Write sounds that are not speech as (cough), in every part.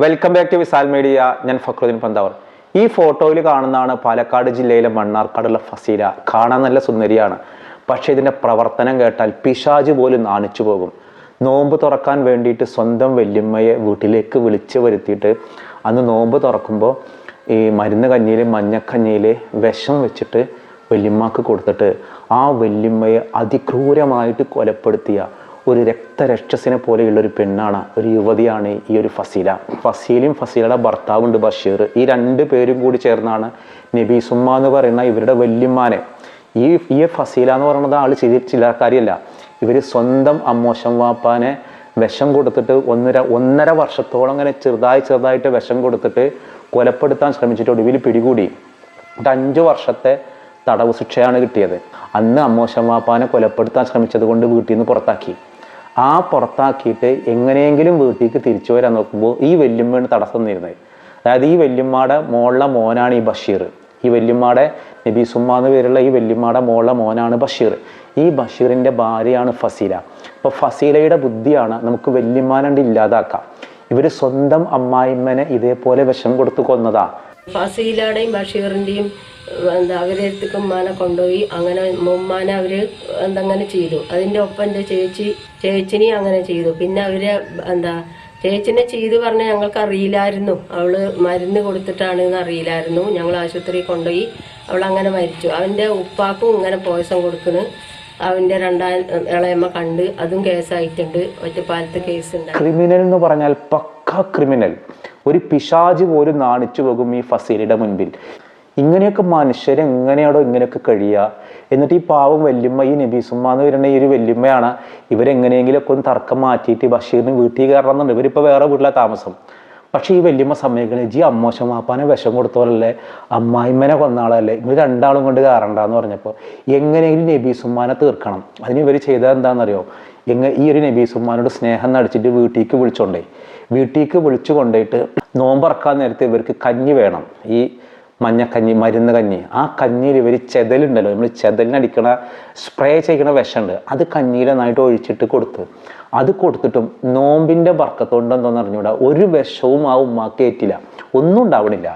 Welcome back to Visal media ഞാൻ ഫക്രുദ്ദീൻ പന്താവർ. ഈ ഫോട്ടോയിൽ കാണുന്നതാണ് പാലക്കാട് ജില്ലയിലെ മണ്ണാർക്കാടുള്ള ഫസീല. കാണാൻ നല്ല സുന്ദരിയാണ്. പക്ഷേ ഇതിന്റെ പ്രവർത്തനം കേട്ടാൽ പിശാജ് പോലും നാണിച്ചു പോകും. നോമ്പ് തുറക്കാൻ വേണ്ടിയിട്ട് സ്വന്തം വല്യമ്മയെ വീട്ടിലേക്ക് വിളിച്ചു വരുത്തിയിട്ട് അന്ന് നോമ്പ് തുറക്കുമ്പോൾ ഈ മരുന്ന് കഞ്ഞിയിൽ മഞ്ഞക്കഞ്ഞിയിൽ വിഷം വെച്ചിട്ട് വല്യമ്മക്ക് കൊടുത്തിട്ട് ആ വല്യമ്മയെ അതിക്രൂരമായിട്ട് കൊലപ്പെടുത്തിയ ഒരു രക്തരക്ഷസിനെ പോലെയുള്ള ഒരു പെണ്ണാണ് ഒരു യുവതിയാണ് ഈ ഒരു ഫസീല. ഫസീലയും ഫസീലയുടെ ഭർത്താവുണ്ട് ബഷീർ. ഈ രണ്ട് പേരും കൂടി ചേർന്നാണ് നബി നബീസുമ്മ എന്ന് പറയുന്ന ഇവരുടെ വല്യമ്മാനെ. ഈ ഈ ഫസീല എന്ന് പറയുന്നത് ആൾ ചില ചിലക്കാരിയല്ല ഇവർ സ്വന്തം അമ്മോശം വാപ്പാനെ വിഷം കൊടുത്തിട്ട് ഒന്നര ഒന്നര വർഷത്തോളം അങ്ങനെ ചെറുതായി ചെറുതായിട്ട് വിഷം കൊടുത്തിട്ട് കൊലപ്പെടുത്താൻ ശ്രമിച്ചിട്ട് ഒടുവിൽ പിടികൂടി. എന്നിട്ട് അഞ്ച് വർഷത്തെ തടവ് ശിക്ഷയാണ് കിട്ടിയത്. അന്ന് അമ്മോശം വാപ്പാനെ കൊലപ്പെടുത്താൻ ശ്രമിച്ചത് കൊണ്ട് വീട്ടിൽ നിന്ന് പുറത്താക്കി. ആ പുറത്താക്കിയിട്ട് എങ്ങനെയെങ്കിലും വീട്ടിലേക്ക് തിരിച്ചു വരാൻ നോക്കുമ്പോൾ ഈ വല്യമ്മയാണ് തടസ്സം നിന്നിരുന്നത് അതായത് ഈ വല്യമ്മയുടെ മോളിലെ മോനാണ് ഈ ബഷീർ. ഈ വല്യമ്മയുടെ നബി സുമ്മ എന്ന് പേരുള്ള ഈ വല്യമ്മയുടെ മോളിലെ മോനാണ് ബഷീർ. ഈ ബഷീറിന്റെ ഭാര്യയാണ് ഫസീല. അപ്പോൾ ഫസീലയുടെ ബുദ്ധിയാണ് നമുക്ക് വല്യമ്മാനണ്ട് ഇല്ലാതാക്കാം. ഇവർ സ്വന്തം അമ്മായിമ്മനെ ഇതേപോലെ വിഷം കൊടുത്ത് കൊന്നതാ. ഫസീലയുടെയും ബഷീറിന്റെയും എന്താ അവരെ അടുത്തേക്ക് ഉമ്മാനെ കൊണ്ടുപോയി. അങ്ങനെ ഉമ്മാനെ അവർ എന്തങ്ങനെ ചെയ്തു. അതിന്റെ ഒപ്പം എന്റെ ചേച്ചി ചേച്ചിനെയും അങ്ങനെ ചെയ്തു. പിന്നെ അവർ എന്താ ചേച്ചിനെ ചെയ്തു പറഞ്ഞ ഞങ്ങൾക്ക് അറിയില്ലായിരുന്നു. അവൾ മരുന്ന് കൊടുത്തിട്ടാണ് എന്ന് അറിയില്ലായിരുന്നു. ഞങ്ങൾ ആശുപത്രിയിൽ കൊണ്ടുപോയി അവൾ അങ്ങനെ മരിച്ചു. അവന്റെ ഉപ്പാക്കും ഇങ്ങനെ പോയസം കൊടുക്കുന്നു. അവന്റെ രണ്ടാം ഇളയമ്മ കണ്ട് അതും കേസായിട്ടുണ്ട്. ഒറ്റപ്പാലത്ത് കേസ് ഉണ്ട് ക്രിമിനൽ എന്ന് പറഞ്ഞാൽ പക്ക ക്രിമിനൽ. ഒരു പിശാജ് പോലും നാണിച്ചു പോകും ഈ ഫസീലിയുടെ മുൻപിൽ. ഇങ്ങനെയൊക്കെ മനുഷ്യരെ എങ്ങനെയാണോ ഇങ്ങനെയൊക്കെ കഴിയുക? എന്നിട്ട് ഈ പാവം വല്യമ്മ ഈ നബീസുമ്മ എന്ന് പറയുന്ന ഈ ഒരു വല്യമ്മയാണ് ഇവരെങ്ങനെയെങ്കിലുമൊക്കെ ഒന്ന് തർക്കം മാറ്റിയിട്ട് ബഷീറിന് വീട്ടിൽ കയറണം എന്നുണ്ട് ഇവരിപ്പോൾ വേറെ വീട്ടിലാണ് താമസം. പക്ഷേ ഈ വല്യമ്മ സമയങ്ങളിൽ ജി അമ്മോശം മാപ്പാനെ വിഷം കൊടുത്തോളല്ലേ അമ്മായിമ്മനെ കൊന്നാളല്ലേ? ഇവർ രണ്ടാളും കൊണ്ട് കയറണ്ടെന്ന് പറഞ്ഞപ്പോൾ എങ്ങനെയെങ്കിലും നബീസുമ്മാനെ തീർക്കണം. അതിന് ഇവർ ചെയ്തത് എന്താണെന്നറിയോ? എങ്ങ ഈ ഒരു നബീസുമ്മാനോട് സ്നേഹം നടിച്ചിട്ട് വീട്ടിലേക്ക് വിളിച്ചോണ്ടേ. വീട്ടിലേക്ക് വിളിച്ചു കൊണ്ടുപോയിട്ട് നോമ്പറക്കാൻ നേരത്തെ ഇവർക്ക് കഞ്ഞി വേണം. ഈ മഞ്ഞക്കഞ്ഞി മരുന്ന് കഞ്ഞി. ആ കഞ്ഞിയിൽ ഇവർ ചെതലുണ്ടല്ലോ. നമ്മൾ ചെതലിനടിക്കണ സ്പ്രേ ചെയ്യണ വിഷമുണ്ട്. അത് കഞ്ഞിയിൽ നന്നായിട്ട് ഒഴിച്ചിട്ട് കൊടുത്ത്. അത് കൊടുത്തിട്ടും നോമ്പിന്റെ ബർക്കത്തോണ്ട് അറിഞ്ഞുകൂടാ ഒരു വിഷവും ആ ഉമ്മാക്ക് ഏറ്റില്ല. ഒന്നും ഉണ്ടാവണില്ല.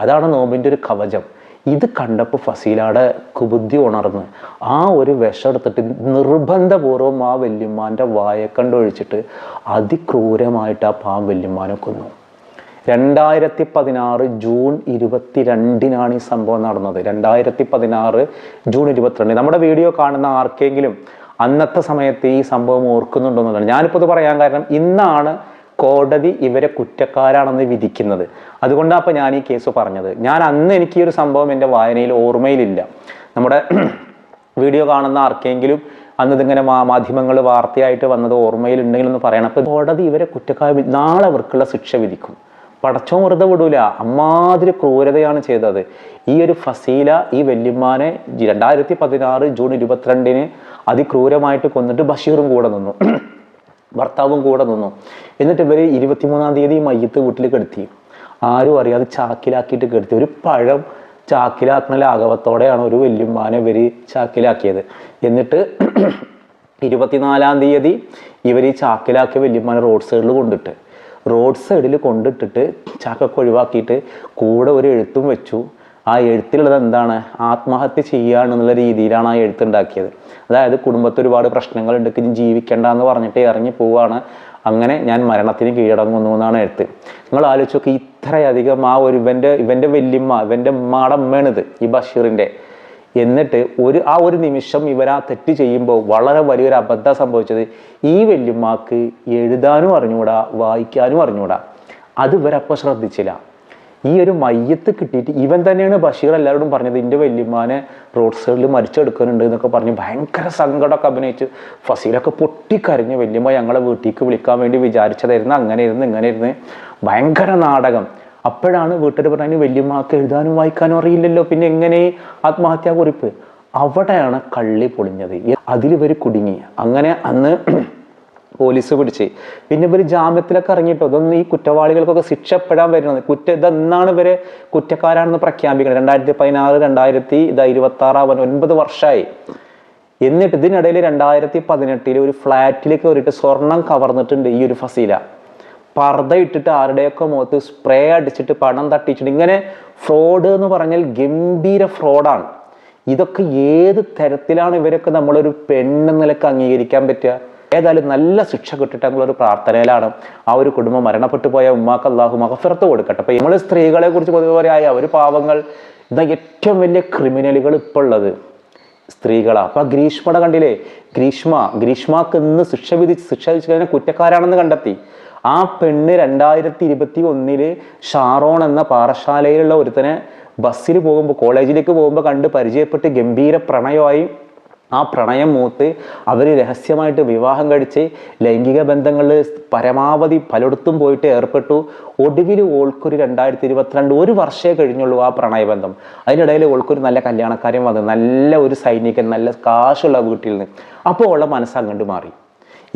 അതാണ് നോമ്പിന്റെ ഒരു കവചം. ഇത് കണ്ടപ്പോൾ ഫസീലയുടെ കുബുദ്ധി ഉണർന്ന്. ആ ഒരു വിഷം എടുത്തിട്ട് നിർബന്ധപൂർവം ആ വല്യമ്മാന്റെ വായക്കണ്ടൊഴിച്ചിട്ട് അതിക്രൂരമായിട്ട് ആ പാം വല്യമ്മാനെ കൊന്നു. രണ്ടായിരത്തി പതിനാറ് ജൂൺ ഇരുപത്തിരണ്ടിനാണ് ഈ സംഭവം നടന്നത്. രണ്ടായിരത്തി പതിനാറ് ജൂൺ ഇരുപത്തിരണ്ട്. നമ്മുടെ വീഡിയോ കാണുന്ന ആർക്കെങ്കിലും അന്നത്തെ സമയത്ത് ഈ സംഭവം ഓർക്കുന്നുണ്ടോ എന്നുള്ളതാണ്. ഞാനിപ്പോൾ ഇത് പറയാൻ കാരണം ഇന്നാണ് കോടതി ഇവരെ കുറ്റക്കാരാണെന്ന് വിധിക്കുന്നത്. അതുകൊണ്ടാണ് അപ്പോൾ ഞാൻ ഈ കേസ് പറഞ്ഞത്. ഞാൻ അന്ന് എനിക്ക് ഈ ഒരു സംഭവം എന്റെ വായനയിൽ ഓർമ്മയിലില്ല. നമ്മുടെ (clears throat) വീഡിയോ കാണുന്ന ആർക്കെങ്കിലും അന്ന് ഇതിങ്ങനെ മാധ്യമങ്ങൾ വാർത്തയായിട്ട് വന്നത് ഓർമ്മയിലുണ്ടെങ്കിൽ ഒന്ന് പറയണം. അപ്പോൾ കോടതി ഇവരെ കുറ്റക്കാർ നാളെ അവർക്കുള്ള ശിക്ഷ വിധിക്കും. പടച്ചോ വെറുതെ വിടൂല. അമ്മാതിരി ക്രൂരതയാണ് ചെയ്തത്. ഈ ഒരു ഫസീല ഈ വല്യമ്മാനെ രണ്ടായിരത്തി പതിനാറ് ജൂൺ ഇരുപത്തിരണ്ടിന് അതിക്രൂരമായിട്ട് കൊന്നിട്ട് ബഷീറും കൂടെ നിന്നു. (clears throat) ഭർത്താവും കൂടെ നിന്നു. എന്നിട്ട് ഇവർ ഇരുപത്തിമൂന്നാം തീയതി മയ്യത്ത് വീട്ടിൽ കെടുത്തി ആരും അറിയാതെ ചാക്കിലാക്കിയിട്ട് കെടുത്തി. ഒരു പഴം ചാക്കിലാക്കുന്ന ലാഘവത്തോടെയാണ് ഒരു വല്യമ്മാനെ ഇവർ ചാക്കിലാക്കിയത്. എന്നിട്ട് (clears throat) ഇരുപത്തിനാലാം തീയതി ഇവർ ഈ ചാക്കിലാക്കിയ വല്യമ്മാനെ റോഡ് സൈഡിൽ കൊണ്ടിട്ട്. റോഡ് സൈഡിൽ കൊണ്ടിട്ടിട്ട് ചാക്കൊക്കെ ഒഴിവാക്കിയിട്ട് കൂടെ ഒരു എഴുത്തും വെച്ചു. ആ എഴുത്തിലുള്ളത് എന്താണ്? ആത്മഹത്യ ചെയ്യാണെന്നുള്ള രീതിയിലാണ് ആ എഴുത്തുണ്ടാക്കിയത് അതായത് കുടുംബത്തിൽ ഒരുപാട് പ്രശ്നങ്ങളുണ്ട് ജീവിക്കണ്ട എന്ന് പറഞ്ഞിട്ട് ഇറങ്ങി പോവാണ്. അങ്ങനെ ഞാൻ മരണത്തിന് കീഴടങ്ങുന്നു എന്നാണ് എഴുത്ത്. നിങ്ങൾ ആലോചിച്ച് നോക്കി ഇത്രയധികം ആ ഒരു ഇവന്റെ ഇവന്റെ വല്യമ്മ ഇവന്റെ ഉമ്മയുടെ ഈ ബഷീറിന്റെ എന്നിട്ട് ഒരു ആ ഒരു നിമിഷം ഇവരാ തെറ്റ് ചെയ്യുമ്പോൾ വളരെ വലിയൊരു അബദ്ധം സംഭവിച്ചത് ഈ വല്യമ്മക്ക് എഴുതാനും അറിഞ്ഞുകൂടാ വായിക്കാനും അറിഞ്ഞുകൂടാ. അത് ഇവരപ്പോൾ ശ്രദ്ധിച്ചില്ല. ഈ ഒരു മയ്യത്ത് കിട്ടിയിട്ട് ഇവൻ തന്നെയാണ് ബഷീർ എല്ലാവരോടും പറഞ്ഞത് എന്റെ വല്യമ്മാനെ റോഡ് സൈഡിൽ മരിച്ചെടുക്കാനുണ്ട് എന്നൊക്കെ പറഞ്ഞ് ഭയങ്കര സങ്കടമൊക്കെ അഭിനയിച്ച് ഫസീലൊക്കെ പൊട്ടിക്കരഞ്ഞ് വല്യമ്മ ഞങ്ങളെ വീട്ടിലേക്ക് വിളിക്കാൻ വേണ്ടി വിചാരിച്ചതായിരുന്നു അങ്ങനെ ഇരുന്ന് ഇങ്ങനെ ഇരുന്ന് ഭയങ്കര നാടകം. അപ്പോഴാണ് വീട്ടിൽ പറഞ്ഞു വല്യമ്മക്ക് എഴുതാനും വായിക്കാനും അറിയില്ലല്ലോ പിന്നെ എങ്ങനെ ആത്മഹത്യാ കുറിപ്പ്? അവിടെയാണ് കള്ളി പൊളിഞ്ഞത്. അതിൽ ഇവർ കുടുങ്ങി. അങ്ങനെ അന്ന് പോലീസ് പിടിച്ച്. പിന്നെ ഇവർ ജാമ്യത്തിലൊക്കെ ഇറങ്ങിയിട്ടോ? ഇതൊന്നും ഈ കുറ്റവാളികൾക്കൊക്കെ ശിക്ഷപ്പെടാൻ വരുന്നത്. കുറ്റ ഇതെന്നാണ് ഇവരെ കുറ്റക്കാരാണെന്ന് പ്രഖ്യാപിക്കുന്നത്? രണ്ടായിരത്തി പതിനാറ് രണ്ടായിരത്തി ഇതാ ഇരുപത്തി ആറാവാൻ ഒൻപത് വർഷമായി എന്നിട്ട് ഇതിനിടയിൽ രണ്ടായിരത്തി പതിനെട്ടിൽ ഒരു ഫ്ലാറ്റിൽ കയറിയിട്ട് സ്വർണം കവർന്നിട്ടുണ്ട് ഈ ഒരു ഫസീല. പർദ്ദ ഇട്ടിട്ട് ആരുടെയൊക്കെ മുഖത്ത് സ്പ്രേ അടിച്ചിട്ട് പണം തട്ടിച്ചിട്ട് ഇങ്ങനെ ഫ്രോഡ് എന്ന് പറഞ്ഞാൽ ഗംഭീര ഫ്രോഡാണ്. ഇതൊക്കെ ഏത് തരത്തിലാണ് ഇവരൊക്കെ നമ്മളൊരു പെണ്ണെന്ന നിലയ്ക്ക് അംഗീകരിക്കാൻ പറ്റുക? ഏതായാലും നല്ല ശിക്ഷ കിട്ടട്ടെ ഒരു പ്രാർത്ഥനയിലാണ് ആ ഒരു കുടുംബം മരണപ്പെട്ടു പോയ ഉമ്മാക്ക് അള്ളാഹു മഹഫിറത്ത് കൊടുക്കട്ടെ. അപ്പൊ നമ്മൾ സ്ത്രീകളെ കുറിച്ച് പൊതുവെ പറയായ ഒരു പാവങ്ങൾ ഇതാ ഏറ്റവും വലിയ ക്രിമിനലുകൾ ഇപ്പോൾ ഉള്ളത് സ്ത്രീകളാ. അപ്പൊ ഗ്രീഷ്മട കണ്ടില്ലേ? ഗ്രീഷ്മ ഗ്രീഷ്മക്ക് ഇന്ന് ശിക്ഷ വിധിച്ച് ശിക്ഷ വിധിച്ചതിനെ കുറ്റക്കാരാണെന്ന് കണ്ടെത്തി. ആ പെണ്ണ് രണ്ടായിരത്തി ഇരുപത്തി ഒന്നിൽ ഷാറോൺ എന്ന പാറശാലയിലുള്ള ഒരുത്തനെ ബസ്സിൽ പോകുമ്പോൾ കോളേജിലേക്ക് പോകുമ്പോൾ കണ്ട് പരിചയപ്പെട്ട് ഗംഭീര പ്രണയമായി ആ പ്രണയം മൂത്ത് അവർ രഹസ്യമായിട്ട് വിവാഹം കഴിച്ച് ലൈംഗിക ബന്ധങ്ങളിൽ പരമാവധി പലയിടത്തും പോയിട്ട് ഏർപ്പെട്ടു. ഒടുവിൽ ഓൾക്കൊരു രണ്ടായിരത്തി ഇരുപത്തിരണ്ട് ഒരു വർഷമേ കഴിഞ്ഞുള്ളൂ ആ പ്രണയബന്ധം. അതിനിടയിൽ ഓൾക്കൊരു നല്ല കല്യാണക്കാരൻ വന്നു നല്ല ഒരു സൈനികൻ നല്ല കാശുള്ള വീട്ടിൽ നിന്ന്. അപ്പോൾ ഉള്ള മനസ്സ് അങ്ങോട്ട് മാറി.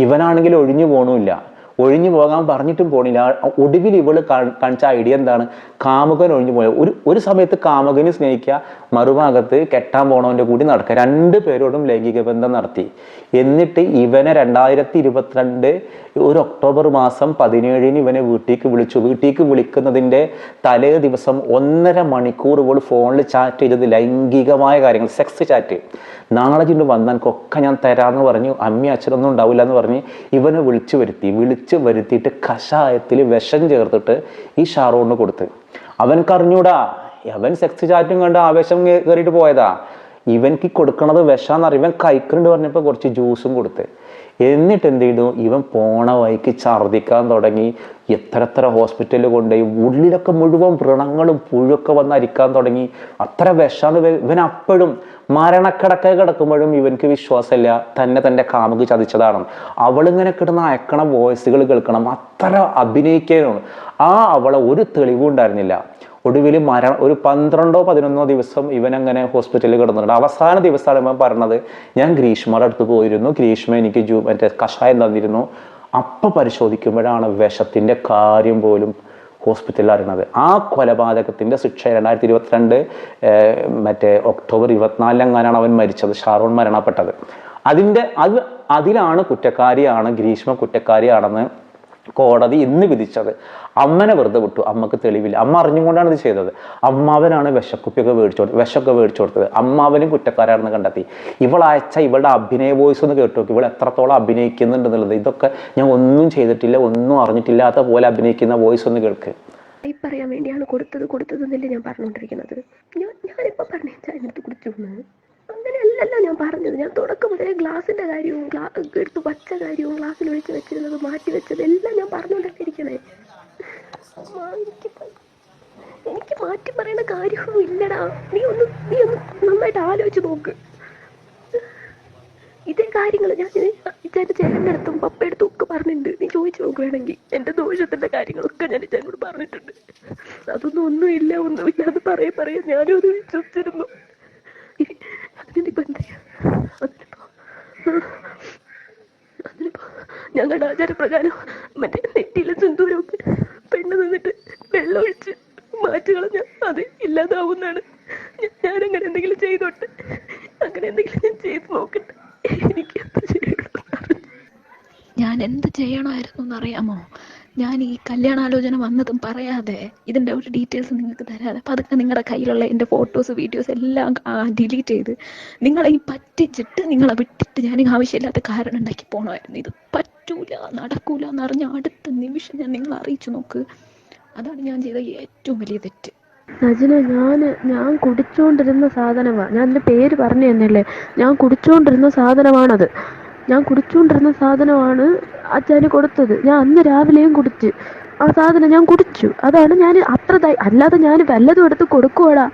ഇവനാണെങ്കിൽ ഒഴിഞ്ഞു പോകണമില്ല ഒഴിഞ്ഞു പോകാൻ പറഞ്ഞിട്ടും പോണില്ല. ഒടുവിൽ ഇവൾ കാണിച്ച ഐഡിയ എന്താണ്? കാമുകൻ ഒഴിഞ്ഞു പോയ ഒരു ഒരു സമയത്ത് കാമുകനെ സ്നേഹിക്കുക മറുഭാഗത്ത് കെട്ടാൻ പോണവന്റെ കൂടി നടക്കുക. രണ്ട് പേരോടും ലൈംഗിക ബന്ധം നടത്തി. എന്നിട്ട് ഇവനെ രണ്ടായിരത്തി ഇരുപത്തിരണ്ട് ഒരു ഒക്ടോബർ മാസം പതിനേഴിന് ഇവനെ വീട്ടിലേക്ക് വിളിച്ചു. വീട്ടിലേക്ക് വിളിക്കുന്നതിന്റെ തലേ ദിവസം ഒന്നര മണിക്കൂർ ഇവൾ ഫോണിൽ ചാറ്റ് ചെയ്തത് ലൈംഗികമായ കാര്യങ്ങൾ സെക്സ് ചാറ്റ് നാളെ ചിണ്ട് ഒക്കെ ഞാൻ തരാമെന്ന് പറഞ്ഞു അമ്മി അച്ഛനൊന്നും ഉണ്ടാവില്ല എന്ന് പറഞ്ഞ് ഇവനെ വിളിച്ചു വരുത്തി. വിളിച്ച് വരുത്തിയിട്ട് കഷായത്തിൽ വിഷം ചേർത്തിട്ട് ഈ ഷാറൂണിന് കൊടുത്ത്. അവൻ കറിഞ്ഞൂടാ അവൻ സെക്സ് ചാറ്റും കണ്ട് ആവേശം കയറിയിട്ട് പോയതാ. ഇവൻക്ക് കൊടുക്കണത് വിഷാന്ന് ഇവൻ കഴിക്കുന്നുണ്ട് പറഞ്ഞപ്പോൾ കുറച്ച് ജ്യൂസും കൊടുത്ത്. എന്നിട്ട് എന്ത് ചെയ്തു ഇവൻ പോണ വഴിക്ക് ഛർദ്ദിക്കാൻ തുടങ്ങി. എത്ര എത്ര ഹോസ്പിറ്റലിൽ കൊണ്ടുപോയി. ഉള്ളിലൊക്കെ മുഴുവൻ വ്രണങ്ങളും പുഴുവൊക്കെ വന്ന് അരിക്കാൻ തുടങ്ങി. അത്ര വിഷാന്ന് ഇവൻ അപ്പോഴും മരണക്കിടക്ക കിടക്കുമ്പോഴും ഇവൻക്ക് വിശ്വാസമില്ല. തന്നെ തന്റെ കാമുകി ചതിച്ചതാണ്. അവളിങ്ങനെ കിടന്ന് അയക്കണ വോയിസുകൾ കേൾക്കണം. അത്ര അഭിനയിക്കാനാണ്. ആ അവളെ ഒരു തെളിവും ഉണ്ടായിരുന്നില്ല. ഒടുവിൽ മര ഒരു പന്ത്രണ്ടോ പതിനൊന്നോ ദിവസം ഇവൻ അങ്ങനെ ഹോസ്പിറ്റലിൽ കിടന്നിട്ടുണ്ട്. അവസാന ദിവസമാണ് ഇവൻ പറഞ്ഞത് ഞാൻ ഗ്രീഷ്മയുടെ അടുത്ത് പോയിരുന്നു. ഗ്രീഷ്മ എനിക്ക് ജൂ മറ്റേ കഷായം തന്നിരുന്നു. അപ്പം പരിശോധിക്കുമ്പോഴാണ് വിഷത്തിന്റെ കാര്യം പോലും ഹോസ്പിറ്റലിൽ അറിയണത്. ആ കൊലപാതകത്തിന്റെ ശിക്ഷ രണ്ടായിരത്തി ഇരുപത്തിരണ്ട് മറ്റേ ഒക്ടോബർ ഇരുപത്തിനാലിലെങ്ങാനാണ് അവൻ മരിച്ചത്? ഷാറോൺ മരണപ്പെട്ടത്. അതിന്റെ അത് അതിലാണ് കുറ്റക്കാരിയാണ് ഗ്രീഷ്മ കുറ്റക്കാരിയാണെന്ന് കോടതി ഇന്ന് വിധിച്ചത്. അമ്മനെ വെറുതെ വിട്ടു. അമ്മയ്ക്ക് തെളിവില്ല. അമ്മ അറിഞ്ഞുകൊണ്ടാണ് ഇത് ചെയ്തത്. അമ്മാവനാണ് വിശക്കുപ്പിയൊക്കെ മേടിച്ചു കൊടുത്തത് വിശക്കൊക്കെ മേടിച്ചു കൊടുത്തത്. അമ്മാവനും കുറ്റക്കാരാണെന്ന് കണ്ടെത്തി. ഇവൾ അയച്ച ഇവളുടെ അഭിനയ വോയിസ് ഒന്ന് കേട്ടു നോക്കി. ഇവൾ എത്രത്തോളം അഭിനയിക്കുന്നുണ്ട് എന്നുള്ളത് ഇതൊക്കെ ഞാൻ ഒന്നും ചെയ്തിട്ടില്ല ഒന്നും അറിഞ്ഞിട്ടില്ലാത്ത പോലെ അഭിനയിക്കുന്ന വോയിസ് ഒന്ന് കേൾക്ക്. പറയാൻ വേണ്ടിയാണ് കൊടുത്തത് കൊടുത്തത് എന്നല്ലേ ഞാൻ പറഞ്ഞുകൊണ്ടിരിക്കുന്നത്. ഞാൻ ഞാനിപ്പോൾ പറഞ്ഞ ചായനെടുത്ത് കുടിച്ചു അങ്ങനെയല്ലല്ലോ ഞാൻ പറഞ്ഞത്. ഞാൻ തുടക്കം മുതലേ ഗ്ലാസിന്റെ കാര്യവും ഗ്ലാ എടുത്ത് വച്ച കാര്യവും ഗ്ലാസ്സിൽ ഒഴിച്ച് വെച്ചിരുന്നത് മാറ്റി വെച്ചത് എല്ലാം ഞാൻ പറഞ്ഞുകൊണ്ടൊക്കെ എനിക്ക് മാറ്റി പറയേണ്ട കാര്യവും ഇല്ലടാ. നീ ഒന്ന് നീ ഒന്ന് നന്നായിട്ട് ആലോചിച്ച് നോക്ക്. ഇതേ കാര്യങ്ങൾ ഞാൻ ഇച്ചാന്റെ ചേട്ടന്റെ അടുത്തും പപ്പയുടെ ഒക്കെ പറഞ്ഞിട്ടുണ്ട്. നീ ചോദിച്ചു നോക്കുകയാണെങ്കിൽ എന്റെ ദോഷത്തിന്റെ കാര്യങ്ങളൊക്കെ ഞാൻ ഇച്ചാനോട് പറഞ്ഞിട്ടുണ്ട്. അതൊന്നും ഒന്നും ഒന്നുമില്ല ഒന്നുമില്ല അത് പറയെ പറയേ ഞാനും അത് വിശ്വസിച്ചിരുന്നു. അതിനിപ്പോ എന്താ? അതിനിപ്പോ അതിനിപ്പോ ഞങ്ങളുടെ ആചാരപ്രകാരം മറ്റേ നെറ്റിയിലെ സിന്ദൂരമൊക്കെ പെണ്ണ് നിന്നിട്ട് വെള്ളം ഒഴിച്ച് മാറ്റി കളഞ്ഞ അത് ഇല്ലാതാവുന്നാണ്. ഞാൻ- അങ്ങനെ എന്തെങ്കിലും ചെയ്തോട്ടെ? അങ്ങനെ എന്തെങ്കിലും ഞാൻ ചെയ്ത് നോക്കട്ടെ. എനിക്ക് എന്ത് ചെയ്യണമെന്ന് ഞാൻ എന്ത് ചെയ്യണമായിരുന്നു എന്നറിയാമോ? ഞാൻ ഈ കല്യാണാലോചന വന്നതും പറയാതെ ഇതിന്റെ ഒരു ഡീറ്റെയിൽസ് നിങ്ങൾക്ക് തരാതെ പതുക്കെ നിങ്ങളുടെ കയ്യിലുള്ള എന്റെ ഫോട്ടോസ് വീഡിയോസ് എല്ലാം ഡിലീറ്റ് ചെയ്ത് നിങ്ങളെ ഈ പറ്റിച്ചിട്ട് നിങ്ങളെ വിട്ടിട്ട് ഞാൻ ആവശ്യമില്ലാത്ത കാരണം ഉണ്ടാക്കി പോകണമായിരുന്നു ഇത് പറ്റൂല നടക്കൂല എന്നറിഞ്ഞ അടുത്ത നിമിഷം ഞാൻ നിങ്ങളെ അറിയിച്ചു നോക്ക്. അതാണ് ഞാൻ ചെയ്ത ഏറ്റവും വലിയ തെറ്റ്. സജിന ഞാൻ ഞാൻ കുടിച്ചുകൊണ്ടിരുന്ന സാധനമാണ് ഞാൻ എന്റെ പേര് പറഞ്ഞു തന്നെയല്ലേ ഞാൻ കുടിച്ചുകൊണ്ടിരുന്ന സാധനമാണത്. ഞാൻ കുടിച്ചുകൊണ്ടിരുന്ന സാധനമാണ് അച്ഛന് കൊടുത്തത്. ഞാൻ അന്ന് രാവിലെയും കുടിച്ച്. ആ സാധനം ഞാൻ കുടിച്ചു. അതാണ് ഞാൻ അത്ര അല്ലാതെ ഞാൻ വല്ലതും എടുത്ത് കൊടുക്കുവാടാ.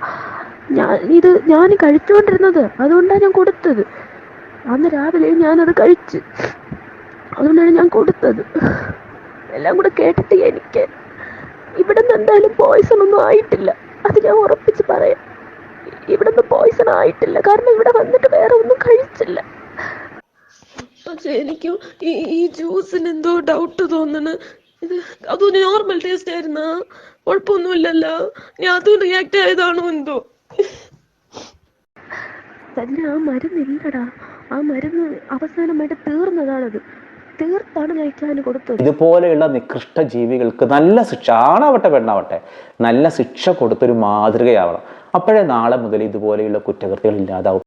ഞാൻ ഇത് ഞാൻ കഴിച്ചുകൊണ്ടിരുന്നത് അതുകൊണ്ടാണ് ഞാൻ കൊടുത്തത്. അന്ന് രാവിലെയും ഞാനത് കഴിച്ച്. അതുകൊണ്ടാണ് ഞാൻ കൊടുത്തത്. എല്ലാം കൂടെ കേട്ടിട്ട് എനിക്ക് ഇവിടെ നിന്ന് എന്തായാലും പോയിസൺ ഒന്നും ആയിട്ടില്ല. അത് ഞാൻ ഉറപ്പിച്ച് പറയാം. ഇവിടെ നിന്ന് പോയിസൺ ആയിട്ടില്ല. കാരണം ഇവിടെ വന്നിട്ട് വേറെ ഒന്നും കഴിച്ചില്ല. പക്ഷെ എനിക്കും ഈ ഈ ജ്യൂസിന് എന്തോ ഡൗട്ട് തോന്നണ് ഇത് അത് നോർമൽ ടേസ്റ്റ് ആയിരുന്ന? കുഴപ്പമൊന്നുമില്ലല്ലോ. ഞാൻ അത് റിയാക്ട് ആയതാണോ എന്തോ? തന്നെ ആ മരുന്നില്ലടാ ആ മരുന്ന് അവസാനമായിട്ട് തീർന്നതാണത്. തീർത്താണ് ഞാൻ ഇച്ചാന് കൊടുത്തത്. ഇതുപോലെയുള്ള നികൃഷ്ട ജീവികൾക്ക് നല്ല ശിക്ഷ ആണാവട്ടെ പെണ്ണാവട്ടെ. നല്ല ശിക്ഷ കൊടുത്തൊരു മാതൃകയാവണം. അപ്പോഴേ നാളെ മുതൽ ഇതുപോലെയുള്ള കുറ്റകൃത്യങ്ങൾ ഇല്ലാതാവും.